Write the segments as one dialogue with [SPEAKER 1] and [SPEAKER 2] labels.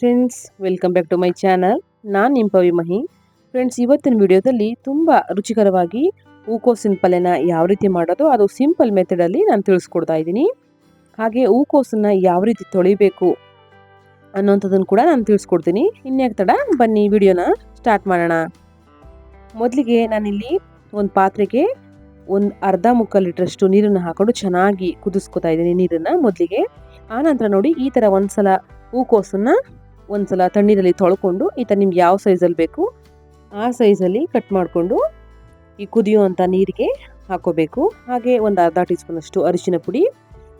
[SPEAKER 1] Friends welcome back to my channel ನಾನು ನಿಮ್ಮ ಪವಿ ಮಹಿ. Friends ಇವತ್ತಿನ ವಿಡಿಯೋದಲ್ಲಿ ತುಂಬ ರುಚಿಕರವಾಗಿ ಹೂಕೋಸಿನ ಪಲ್ಯನ ಯಾವ ರೀತಿ ಮಾಡೋದು ಅದು ಸಿಂಪಲ್ ಮೆಥಡಲ್ಲಿ ನಾನು ತಿಳಿಸ್ಕೊಡ್ತಾ ಇದ್ದೀನಿ. ಹಾಗೆ ಹೂಕೋಸನ್ನು ಯಾವ ರೀತಿ ತೊಳಿಬೇಕು ಅನ್ನೋಂಥದ್ದನ್ನು ಕೂಡ ನಾನು ತಿಳಿಸ್ಕೊಡ್ತೀನಿ. ಇನ್ಯಾಕೆ ತಡ ಬನ್ನಿ ವಿಡಿಯೋನ ಸ್ಟಾರ್ಟ್ ಮಾಡೋಣ. ಮೊದಲಿಗೆ ನಾನಿಲ್ಲಿ ಒಂದು ಪಾತ್ರೆಗೆ ಒಂದು ಅರ್ಧ ಮುಕ್ಕಾಲು ಲೀಟ್ರಷ್ಟು ನೀರನ್ನು ಹಾಕೊಂಡು ಚೆನ್ನಾಗಿ ಕುದಿಸ್ಕೊತಾ ಇದ್ದೀನಿ ನೀರನ್ನು ಮೊದಲಿಗೆ. ಆನಂತರ ನೋಡಿ ಈ ಥರ ಒಂದು ಸಲ ಹೂಕೋಸನ್ನು ಒಂದ್ಸಲ ತಣ್ಣೀರಲ್ಲಿ ತೊಳ್ಕೊಂಡು ಈ ಥರ ನಿಮ್ಗೆ ಯಾವ ಸೈಜಲ್ಲಿ ಬೇಕು, ಆ ಸೈಜಲ್ಲಿ ಕಟ್ ಮಾಡಿಕೊಂಡು ಈ ಕುದಿಯುವಂಥ ನೀರಿಗೆ ಹಾಕೋಬೇಕು. ಹಾಗೆ ಒಂದು ಅರ್ಧ ಟೀ ಸ್ಪೂನಷ್ಟು ಅರಿಶಿನ ಪುಡಿ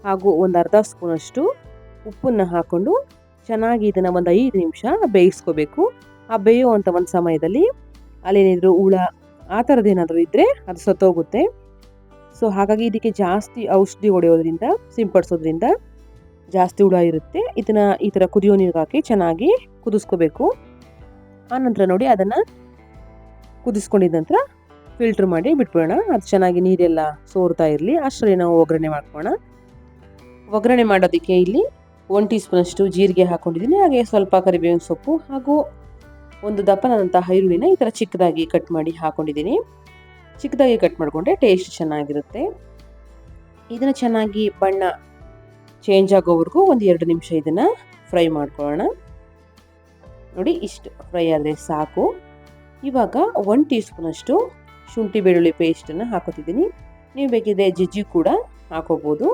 [SPEAKER 1] ಹಾಗೂ ಒಂದು ಅರ್ಧ ಸ್ಪೂನಷ್ಟು ಉಪ್ಪನ್ನು ಹಾಕ್ಕೊಂಡು ಚೆನ್ನಾಗಿ ಇದನ್ನು ಒಂದು ಐದು ನಿಮಿಷ ಬೇಯಿಸ್ಕೋಬೇಕು. ಆ ಬೇಯುವಂಥ ಒಂದು ಸಮಯದಲ್ಲಿ ಅಲ್ಲೇನಿದ್ರು ಹುಳ ಆ ಥರದ್ದೇನಾದರೂ ಇದ್ದರೆ ಅದು ಸತ್ತೋಗುತ್ತೆ. ಸೊ ಹಾಗಾಗಿ ಇದಕ್ಕೆ ಜಾಸ್ತಿ ಔಷಧಿ ಹೊಡೆಯೋದ್ರಿಂದ ಸಿಂಪಡಿಸೋದ್ರಿಂದ ಜಾಸ್ತಿ ಹುಳ ಇರುತ್ತೆ. ಇದನ್ನು ಈ ಥರ ಕುದಿಯೋ ನೀರಿಗೆ ಹಾಕಿ ಚೆನ್ನಾಗಿ ಕುದಿಸ್ಕೋಬೇಕು. ಆನಂತರ ನೋಡಿ ಅದನ್ನು ಕುದಿಸ್ಕೊಂಡಿದ ನಂತರ ಫಿಲ್ಟ್ರ್ ಮಾಡಿ ಬಿಟ್ಬಿಡೋಣ. ಅದು ಚೆನ್ನಾಗಿ ನೀರೆಲ್ಲ ಸೋರ್ತಾ ಇರಲಿ. ಅಷ್ಟರಲ್ಲಿ ನಾವು ಒಗ್ಗರಣೆ ಮಾಡ್ಕೋಣ ಒಗ್ಗರಣೆ ಮಾಡೋದಕ್ಕೆ ಇಲ್ಲಿ ಒನ್ ಟೀ ಸ್ಪೂನಷ್ಟು ಜೀರಿಗೆ ಹಾಕ್ಕೊಂಡಿದ್ದೀನಿ ಹಾಗೆ ಸ್ವಲ್ಪ ಕರಿಬೇವಿನ ಸೊಪ್ಪು ಹಾಗೂ ಒಂದು ದಪ್ಪನಾದಂಥ ಈರುಳ್ಳಿನ ಈ ಥರ ಚಿಕ್ಕದಾಗಿ ಕಟ್ ಮಾಡಿ ಹಾಕ್ಕೊಂಡಿದ್ದೀನಿ ಚಿಕ್ಕದಾಗಿ ಕಟ್ ಮಾಡಿಕೊಂಡ್ರೆ ಟೇಸ್ಟ್ ಚೆನ್ನಾಗಿರುತ್ತೆ. ಇದನ್ನು ಚೆನ್ನಾಗಿ ಬಣ್ಣ ಚೇಂಜ್ ಆಗೋವರೆಗೂ ಒಂದು ಎರಡು ನಿಮಿಷ ಇದನ್ನು ಫ್ರೈ ಮಾಡ್ಕೊಳ್ಳೋಣ. ನೋಡಿ ಇಷ್ಟು ಫ್ರೈ ಆದರೆ ಸಾಕು. ಇವಾಗ ಒನ್ ಟೀ ಸ್ಪೂನಷ್ಟು ಶುಂಠಿ ಬೆಳ್ಳುಳ್ಳಿ ಪೇಸ್ಟನ್ನು ಹಾಕೋತಿದ್ದೀನಿ. ನೀವು ಬೇಕಿದ್ರೆ ಜಿಜ್ಜಿ ಕೂಡ ಹಾಕೋಬೋದು.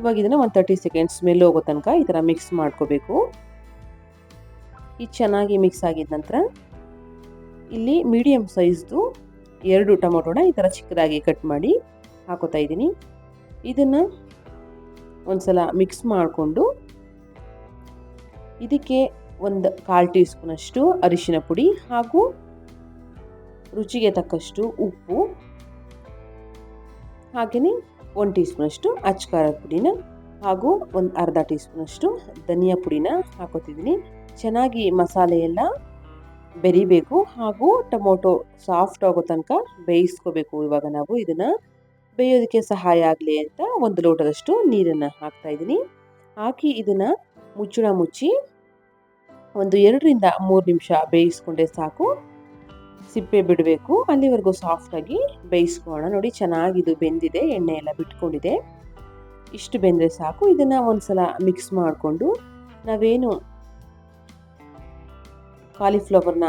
[SPEAKER 1] ಇವಾಗ ಇದನ್ನು ಒಂದು ತರ್ಟಿ ಸೆಕೆಂಡ್ಸ್ ಸ್ಮೆಲ್ ಹೋಗೋ ತನಕ ಈ ಥರ ಮಿಕ್ಸ್ ಮಾಡ್ಕೋಬೇಕು. ಇದು ಚೆನ್ನಾಗಿ ಮಿಕ್ಸ್ ಆಗಿದ ನಂತರ ಇಲ್ಲಿ ಮೀಡಿಯಮ್ ಸೈಜ್ದು ಎರಡು ಟೊಮೊಟೊನ ಈ ಥರ ಚಿಕ್ಕದಾಗಿ ಕಟ್ ಮಾಡಿ ಹಾಕೋತಾ ಇದ್ದೀನಿ. ಇದನ್ನು ಒಂದ್ಸಲ ಮಿಕ್ಸ್ ಮಾಡಿಕೊಂಡು ಇದಕ್ಕೆ ಒಂದು ಕಾಲು ಟೀ ಸ್ಪೂನಷ್ಟು ಅರಿಶಿನ ಪುಡಿ ಹಾಗೂ ರುಚಿಗೆ ತಕ್ಕಷ್ಟು ಉಪ್ಪು ಹಾಗೆಯೇ ಒಂದು ಟೀ ಸ್ಪೂನಷ್ಟು ಅಚ್ಕಾರದ ಪುಡಿನ ಹಾಗೂ ಒಂದು ಅರ್ಧ ಟೀ ಸ್ಪೂನಷ್ಟು ಧನಿಯಾ ಪುಡಿನ ಹಾಕೋತಿದ್ದೀನಿ. ಚೆನ್ನಾಗಿ ಮಸಾಲೆ ಎಲ್ಲ ಬೆರಿಬೇಕು ಹಾಗೂ ಟೊಮೊಟೊ ಸಾಫ್ಟ್ ಆಗೋ ತನಕ ಬೇಯಿಸ್ಕೋಬೇಕು ಇವಾಗ ನಾವು ಇದನ್ನು. ಬೇಯೋದಕ್ಕೆ ಸಹಾಯ ಆಗಲಿ ಅಂತ ಒಂದು ಲೋಟದಷ್ಟು ನೀರನ್ನು ಹಾಕ್ತಾ ಇದ್ದೀನಿ. ಹಾಕಿ ಇದನ್ನು ಮುಚ್ಚಳ ಮುಚ್ಚಿ ಒಂದು ಎರಡರಿಂದ ಮೂರು ನಿಮಿಷ ಬೇಯಿಸ್ಕೊಂಡೆ ಸಾಕು. ಸಿಪ್ಪೆ ಬಿಡಬೇಕು. ಅಲ್ಲಿವರೆಗೂ ಸಾಫ್ಟಾಗಿ ಬೇಯಿಸ್ಕೊಳ್ಳೋಣ. ನೋಡಿ ಚೆನ್ನಾಗಿದು ಬೆಂದಿದೆ, ಎಣ್ಣೆ ಎಲ್ಲ ಬಿಟ್ಕೊಂಡಿದೆ. ಇಷ್ಟು ಬೆಂದರೆ ಸಾಕು. ಇದನ್ನು ಒಂದ್ಸಲ ಮಿಕ್ಸ್ ಮಾಡಿಕೊಂಡು ನಾವೇನು ಕಾಲಿಫ್ಲವರ್ನ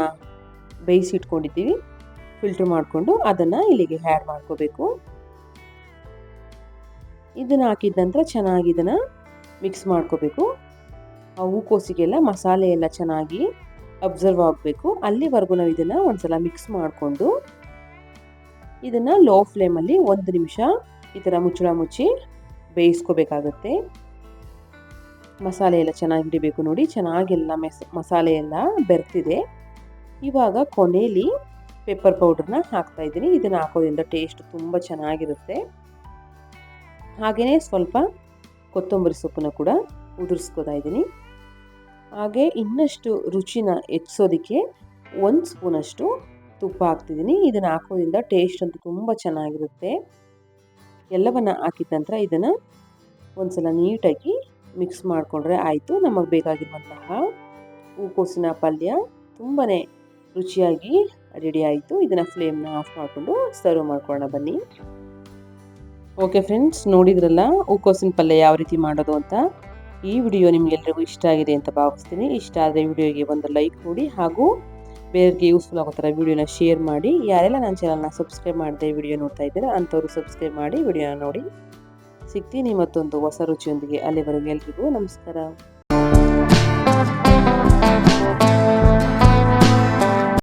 [SPEAKER 1] ಬೇಯಿಸಿಟ್ಕೊಂಡಿದ್ದೀವಿ ಫಿಲ್ಟ್ರ್ ಮಾಡಿಕೊಂಡು ಅದನ್ನು ಇಲ್ಲಿಗೆ ಹ್ಯಾಡ್ ಮಾಡ್ಕೋಬೇಕು. ಇದನ್ನು ಹಾಕಿದ ನಂತರ ಚೆನ್ನಾಗಿ ಇದನ್ನು ಮಿಕ್ಸ್ ಮಾಡ್ಕೋಬೇಕು. ಆ ಹೂಕೋಸಿಗೆಲ್ಲ ಮಸಾಲೆ ಎಲ್ಲ ಚೆನ್ನಾಗಿ ಅಬ್ಸರ್ವ್ ಆಗಬೇಕು. ಅಲ್ಲಿವರೆಗೂ ನಾವು ಇದನ್ನು ಒಂದ್ಸಲ ಮಿಕ್ಸ್ ಮಾಡಿಕೊಂಡು ಇದನ್ನು ಲೋ ಫ್ಲೇಮಲ್ಲಿ ಒಂದು ನಿಮಿಷ ಈ ಥರ ಮುಚ್ಚಳ ಮುಚ್ಚಿ ಬೇಯಿಸ್ಕೋಬೇಕಾಗತ್ತೆ. ಮಸಾಲೆ ಎಲ್ಲ ಚೆನ್ನಾಗಿ ಹಿಡಿಬೇಕು ನೋಡಿ. ಚೆನ್ನಾಗೆಲ್ಲ ಮೆಸ್, ಮಸಾಲೆ ಎಲ್ಲ ಬೆರ್ತಿದೆ. ಇವಾಗ ಕೊನೆಯಲ್ಲಿ ಪೆಪ್ಪರ್ ಪೌಡ್ರನ್ನ ಹಾಕ್ತಾಯಿದ್ದೀನಿ ಇದನ್ನು ಹಾಕೋದ್ರಿಂದ ಟೇಸ್ಟ್ ತುಂಬ ಚೆನ್ನಾಗಿರುತ್ತೆ. ಹಾಗೆಯೇ ಸ್ವಲ್ಪ ಕೊತ್ತಂಬರಿ ಸೊಪ್ಪನ್ನ ಕೂಡ ಉದುರಿಸ್ಕೋತಾ ಇದ್ದೀನಿ. ಹಾಗೆ ಇನ್ನಷ್ಟು ರುಚಿನ ಹೆಚ್ಚಿಸೋದಕ್ಕೆ ಒಂದು ಸ್ಪೂನಷ್ಟು ತುಪ್ಪ ಹಾಕ್ತಿದ್ದೀನಿ. ಇದನ್ನು ಹಾಕೋದ್ರಿಂದ ಟೇಸ್ಟ್ ಅಂತೂ ತುಂಬ ಚೆನ್ನಾಗಿರುತ್ತೆ. ಎಲ್ಲವನ್ನು ಹಾಕಿದ ನಂತರ ಇದನ್ನು ಒಂದ್ಸಲ ನೀಟಾಗಿ ಮಿಕ್ಸ್ ಮಾಡಿಕೊಂಡ್ರೆ ಆಯಿತು. ನಮಗೆ ಬೇಕಾಗಿರುವಂತಹ ಹೂಕೋಸಿನ ಪಲ್ಯ ತುಂಬಾ ರುಚಿಯಾಗಿ ರೆಡಿ ಆಯಿತು. ಇದನ್ನು ಫ್ಲೇಮ್ನ ಆಫ್ ಮಾಡಿಕೊಂಡು ಸರ್ವ್ ಮಾಡ್ಕೊಳ್ಳೋಣ ಬನ್ನಿ. ಓಕೆ ಫ್ರೆಂಡ್ಸ್ ನೋಡಿದ್ರಲ್ಲ, ಹೂಕೋಸಿನ ಪಲ್ಯ ಯಾವ ರೀತಿ ಮಾಡೋದು ಅಂತ. ಈ ವಿಡಿಯೋ ನಿಮಗೆಲ್ಲರಿಗೂ ಇಷ್ಟ ಆಗಿದೆ ಅಂತ ಭಾವಿಸ್ತೀನಿ. ಇಷ್ಟ ಆದರೆ ವಿಡಿಯೋಗೆ ಒಂದು ಲೈಕ್ ಕೊಡಿ ಹಾಗೂ ಬೇರೆಗೆ ಯೂಸ್ಫುಲ್ ಆಗೋ ಥರ ವಿಡಿಯೋನ ಶೇರ್ ಮಾಡಿ. ಯಾರೆಲ್ಲ ನನ್ನ ಚಾನಲ್ನ ಸಬ್ಸ್ಕ್ರೈಬ್ ಮಾಡದೆ ವಿಡಿಯೋ ನೋಡ್ತಾ ಇದ್ದೀರ, ಅಂಥವ್ರು ಸಬ್ಸ್ಕ್ರೈಬ್ ಮಾಡಿ ವಿಡಿಯೋನ ನೋಡಿ. ಸಿಗ್ತೀನಿ ಮತ್ತೊಂದು ಹೊಸ ರುಚಿಯೊಂದಿಗೆ. ಅಲ್ಲಿವರೆಗೂ ಎಲ್ರಿಗೂ ನಮಸ್ಕಾರ.